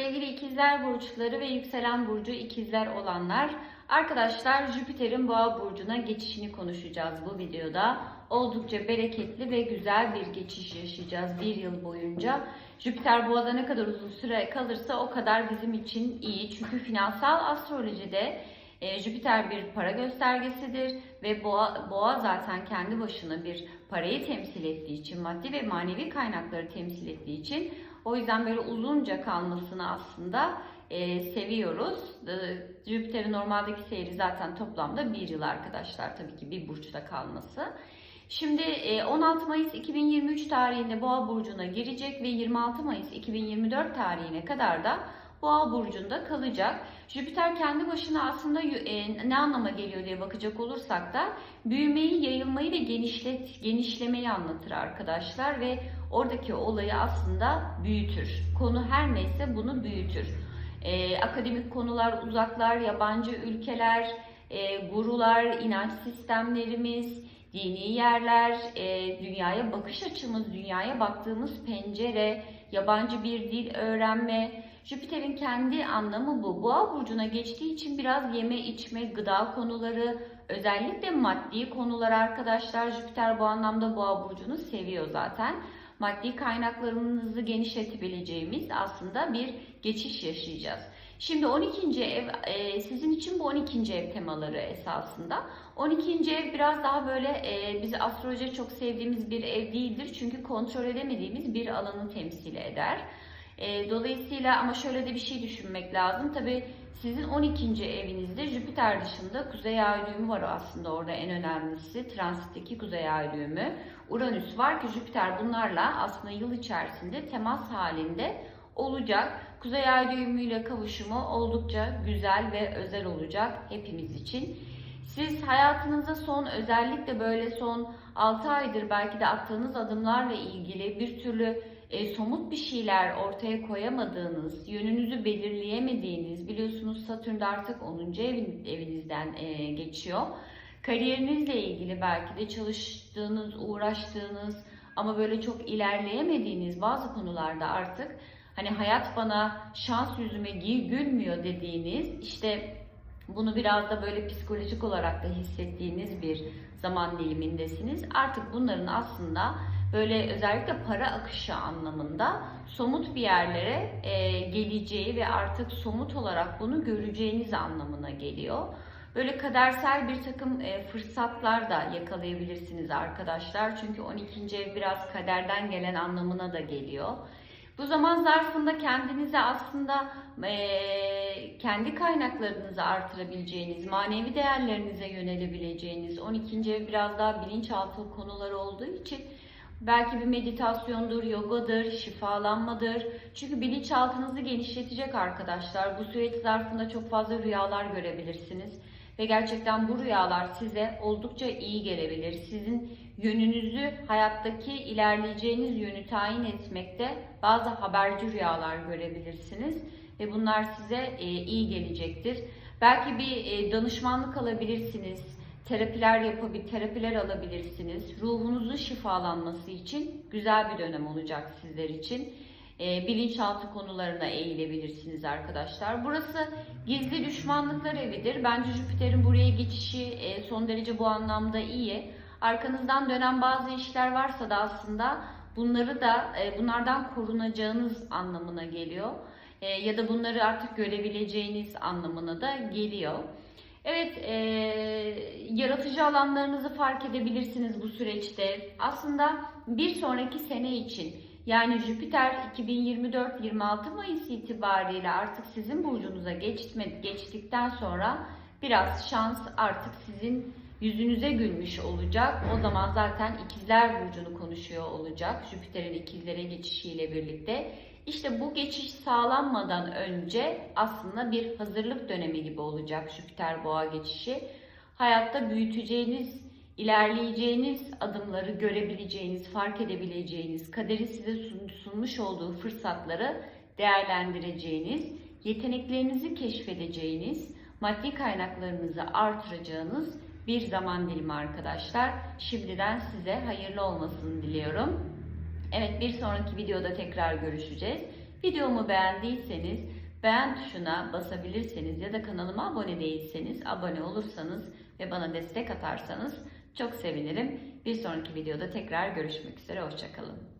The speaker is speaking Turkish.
Sevgili ikizler burçları ve yükselen burcu ikizler olanlar, arkadaşlar Jüpiter'in boğa burcuna geçişini konuşacağız bu videoda. Oldukça bereketli ve güzel bir geçiş yaşayacağız bir yıl boyunca. Jüpiter boğada ne kadar uzun süre kalırsa o kadar bizim için iyi. Çünkü finansal astrolojide e, Jüpiter bir para göstergesidir ve boğa, boğa zaten kendi başına bir parayı temsil ettiği için, maddi ve manevi kaynakları temsil ettiği için o yüzden böyle uzunca kalmasını aslında e, seviyoruz. E, Jüpiter'in normaldeki seyri zaten toplamda bir yıl arkadaşlar tabii ki bir burçta kalması. Şimdi e, 16 Mayıs 2023 tarihinde Boğa burcuna girecek ve 26 Mayıs 2024 tarihine kadar da Boğa burcunda kalacak. Jüpiter kendi başına aslında e, ne anlama geliyor diye bakacak olursak da büyümeyi, yayılmayı ve genişlet, genişlemeyi anlatır arkadaşlar ve oradaki olayı aslında büyütür. Konu her neyse bunu büyütür. E, akademik konular, uzaklar, yabancı ülkeler, e, gurular, inanç sistemlerimiz, dini yerler, e, dünyaya bakış açımız, dünyaya baktığımız pencere, yabancı bir dil öğrenme. Jüpiter'in kendi anlamı bu. Boğa burcuna geçtiği için biraz yeme içme, gıda konuları, özellikle maddi konular arkadaşlar. Jüpiter bu anlamda Boğa burcunu seviyor zaten. Maddi kaynaklarımızı genişletebileceğimiz aslında bir geçiş yaşayacağız. Şimdi 12. ev e, sizin için bu 12. ev temaları esasında. 12. ev biraz daha böyle e, biz astroloji çok sevdiğimiz bir ev değildir. Çünkü kontrol edemediğimiz bir alanı temsil eder. E, dolayısıyla ama şöyle de bir şey düşünmek lazım. Tabi sizin 12. evinizde Jüpiter dışında Kuzey Ay düğümü var aslında orada en önemlisi. Transitteki Kuzey Ay düğümü. Uranüs var ki Jüpiter bunlarla aslında yıl içerisinde temas halinde olacak. Kuzey Ay düğümüyle kavuşumu oldukça güzel ve özel olacak hepimiz için. Siz hayatınızda son özellikle böyle son 6 aydır belki de attığınız adımlarla ilgili bir türlü e, somut bir şeyler ortaya koyamadığınız, yönünüzü belirleyemediğiniz, biliyorsunuz Satürn de artık 10. Evin, evinizden e, geçiyor. Kariyerinizle ilgili belki de çalıştığınız, uğraştığınız ama böyle çok ilerleyemediğiniz bazı konularda artık hani hayat bana şans yüzüme gülmüyor dediğiniz işte bunu biraz da böyle psikolojik olarak da hissettiğiniz bir zaman dilimindesiniz. Artık bunların aslında böyle özellikle para akışı anlamında somut bir yerlere e, geleceği ve artık somut olarak bunu göreceğiniz anlamına geliyor. Böyle kadersel bir takım e, fırsatlar da yakalayabilirsiniz arkadaşlar. Çünkü 12. ev biraz kaderden gelen anlamına da geliyor. Bu zaman zarfında kendinize aslında e, kendi kaynaklarınızı artırabileceğiniz, manevi değerlerinize yönelebileceğiniz, 12. ev biraz daha bilinçaltı konuları olduğu için belki bir meditasyondur, yogadır, şifalanmadır. Çünkü bilinçaltınızı genişletecek arkadaşlar. Bu süreç zarfında çok fazla rüyalar görebilirsiniz. Ve gerçekten bu rüyalar size oldukça iyi gelebilir. Sizin yönünüzü, hayattaki ilerleyeceğiniz yönü tayin etmekte bazı haberci rüyalar görebilirsiniz. Ve bunlar size e, iyi gelecektir. Belki bir e, danışmanlık alabilirsiniz. Terapiler yapabilir, terapiler alabilirsiniz. Ruhunuzun şifalanması için güzel bir dönem olacak sizler için e, bilinçaltı konularına eğilebilirsiniz arkadaşlar. Burası gizli düşmanlıklar evidir. Bence Jüpiter'in buraya geçişi e, son derece bu anlamda iyi. Arkanızdan dönen bazı işler varsa da aslında bunları da e, bunlardan korunacağınız anlamına geliyor. E, ya da bunları artık görebileceğiniz anlamına da geliyor. Evet, e, yaratıcı alanlarınızı fark edebilirsiniz bu süreçte. Aslında bir sonraki sene için yani Jüpiter 2024-26 Mayıs itibariyle artık sizin burcunuza geçme, geçtikten sonra biraz şans artık sizin yüzünüze gülmüş olacak. O zaman zaten ikizler burcunu konuşuyor olacak. Jüpiter'in ikizlere geçişiyle birlikte. İşte bu geçiş sağlanmadan önce aslında bir hazırlık dönemi gibi olacak Jüpiter boğa geçişi. Hayatta büyüteceğiniz ilerleyeceğiniz adımları görebileceğiniz, fark edebileceğiniz, kaderi size sunmuş olduğu fırsatları değerlendireceğiniz, yeteneklerinizi keşfedeceğiniz, maddi kaynaklarınızı artıracağınız bir zaman dilimi arkadaşlar. Şimdiden size hayırlı olmasını diliyorum. Evet bir sonraki videoda tekrar görüşeceğiz. Videomu beğendiyseniz beğen tuşuna basabilirseniz ya da kanalıma abone değilseniz abone olursanız ve bana destek atarsanız çok sevinirim. Bir sonraki videoda tekrar görüşmek üzere. Hoşçakalın.